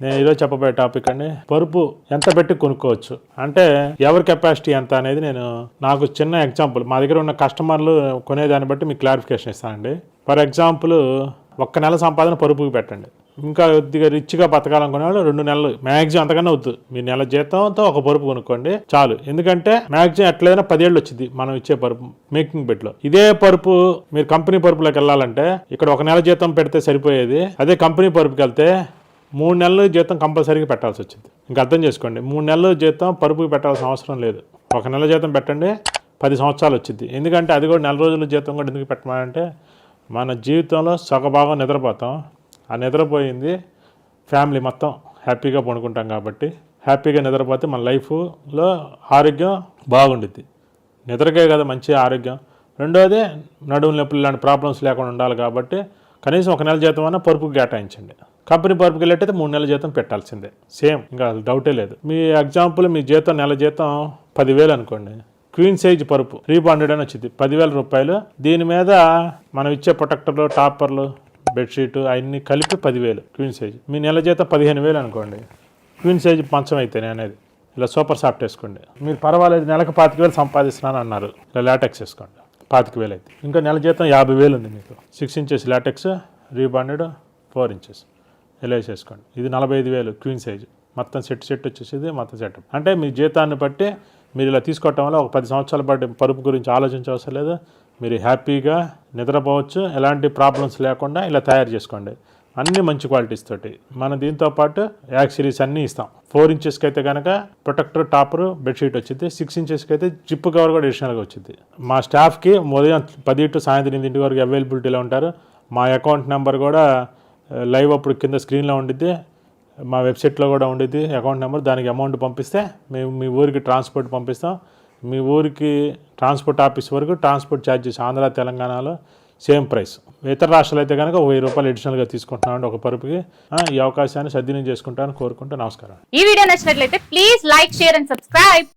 నేను ఈరోజు చెప్పబోయే టాపిక్ అండి. పరుపు ఎంత పెట్టి కొనుక్కోవచ్చు? అంటే ఎవరి కెపాసిటీ ఎంత అనేది నేను నాకు చిన్న ఎగ్జాంపుల్ మా దగ్గర ఉన్న కస్టమర్లు కొనేదాన్ని బట్టి మీకు క్లారిఫికేషన్ ఇస్తానండి. ఫర్ ఎగ్జాంపుల్ ఒక్క నెల సంపాదన పరుపుకి పెట్టండి. ఇంకా కొద్దిగా రిచ్గా బతకాలనుకునే వాళ్ళు రెండు నెలలు మ్యాక్సిమం అంతకన్నా వద్దు. మీ నెల జీతంతో ఒక పరుపు కొనుక్కోండి చాలు. ఎందుకంటే మ్యాక్సిమం ఎట్లయినా పదేళ్ళు వచ్చింది మనం ఇచ్చే పరుపు మేకింగ్ బెడ్లో ఇదే పరుపు మీరు కంపెనీ పరుపులోకి వెళ్ళాలంటే ఇక్కడ ఒక నెల జీతం పెడితే సరిపోయేది అదే కంపెనీ పరుపుకి వెళ్తే మూడు నెలలు జీతం కంపల్సరీగా పెట్టాల్సి వచ్చింది. ఇంకా అర్థం చేసుకోండి. మూడు నెలలు జీతం పరుపుకి పెట్టాల్సిన అవసరం లేదు. ఒక నెల జీతం పెట్టండి పది సంవత్సరాలు వచ్చింది. ఎందుకంటే అది కూడా నెల రోజుల జీతం కూడా ఎందుకు పెట్టమంటే మన జీవితంలో సగభాగం నిద్రపోతాం. ఆ నిద్రపోయింది ఫ్యామిలీ మొత్తం హ్యాపీగా పడుకుంటాం కాబట్టి హ్యాపీగా నిద్రపోతే మన లైఫ్లో ఆరోగ్యం బాగుండుద్ది. నిద్రకే కదా మంచి ఆరోగ్యం. రెండోది నడుము నొప్పులు ఇలాంటి ప్రాబ్లమ్స్ లేకుండా ఉండాలి కాబట్టి కనీసం ఒక నెల జీతం అన్నా పరుపుకి కేటాయించండి. కంపెనీ పరుపుకి వెళ్ళేటైతే మూడు నెలల జీతం పెట్టాల్సిందే. సేమ్ ఇంకా డౌటే లేదు. మీ ఎగ్జాంపుల్ మీ జీతం నెల జీతం పదివేలు అనుకోండి. క్వీన్ సైజ్ పరుపు రీబాండెడ్ అని వచ్చింది. పదివేల రూపాయలు. దీని మీద మనం ఇచ్చే ప్రొటెక్టర్లు టాపర్లు బెడ్షీట్ అవన్నీ కలిపి పదివేలు క్వీన్ సైజ్. మీ నెల జీతం పదిహేను వేలు అనుకోండి. క్వీన్ సైజ్ మంచం అయితేనే అనేది. ఇలా సూపర్ సాఫ్ట్ వేసుకోండి. మీరు పర్వాలేదు నెలకు పాతిక వేలు సంపాదిస్తున్నాను అన్నారు. ఇలా లాటెక్స్ వేసుకోండి. పాతిక వేలు అయితే. ఇంకా నెల జీతం యాభై వేలు ఉంది మీకు. Six inches latex rebonded four inches. ఇలా వేసేసుకోండి ఇది నలభై ఐదు వేలు క్వీన్ సైజ్ మొత్తం సెట్ సెట్ వచ్చేసేది మొత్తం సెటప్ అంటే మీ జీతాన్ని బట్టి మీరు ఇలా తీసుకోవటం వల్ల ఒక పది సంవత్సరాల పాటు పరుపు గురించి ఆలోచించవసరం లేదు. మీరు హ్యాపీగా నిద్రపోవచ్చు. ఎలాంటి ప్రాబ్లమ్స్ లేకుండా ఇలా తయారు చేసుకోండి. అన్ని మంచి క్వాలిటీస్ తోటి. మన దీంతో పాటు యాక్సిరీస్ అన్నీ ఇస్తాం. ఫోర్ ఇంచెస్కి అయితే కనుక ప్రొటెక్టర్ టాపర్ బెడ్షీట్ వచ్చింది సిక్స్ ఇంచెస్కి అయితే జిప్ కవర్ కూడా అడిషనల్గా వచ్చింది మా స్టాఫ్కి ఉదయం పది టు సాయంత్రం ఎనిమిదింటి వరకు అవైలబిలిటీలో ఉంటారు. మా అకౌంట్ నెంబర్ కూడా లైవ్ అప్పుడు కింద స్క్రీన్లో ఉండిద్ది. మా వెబ్సైట్లో కూడా ఉండిద్ది అకౌంట్ నెంబర్. దానికి అమౌంట్ పంపిస్తే మేము మీ ఊరికి ట్రాన్స్పోర్ట్ పంపిస్తాం. మీ ఊరికి ట్రాన్స్పోర్ట్ ఆఫీస్ వరకు ట్రాన్స్పోర్ట్ ఛార్జెస్ ఆంధ్ర తెలంగాణలో సేమ్ ప్రైస్. ఇతర రాష్ట్రాలు అయితే కనుక వెయ్యి రూపాయలు అడిషనల్గా తీసుకుంటున్నామండి ఒక పరుపుకి. ఈ అవకాశాన్ని సద్వినియోగం చేసుకుంటానని కోరుకుంటూ నమస్కారం ఈ వీడియో నచ్చినట్లయితే please like share and subscribe.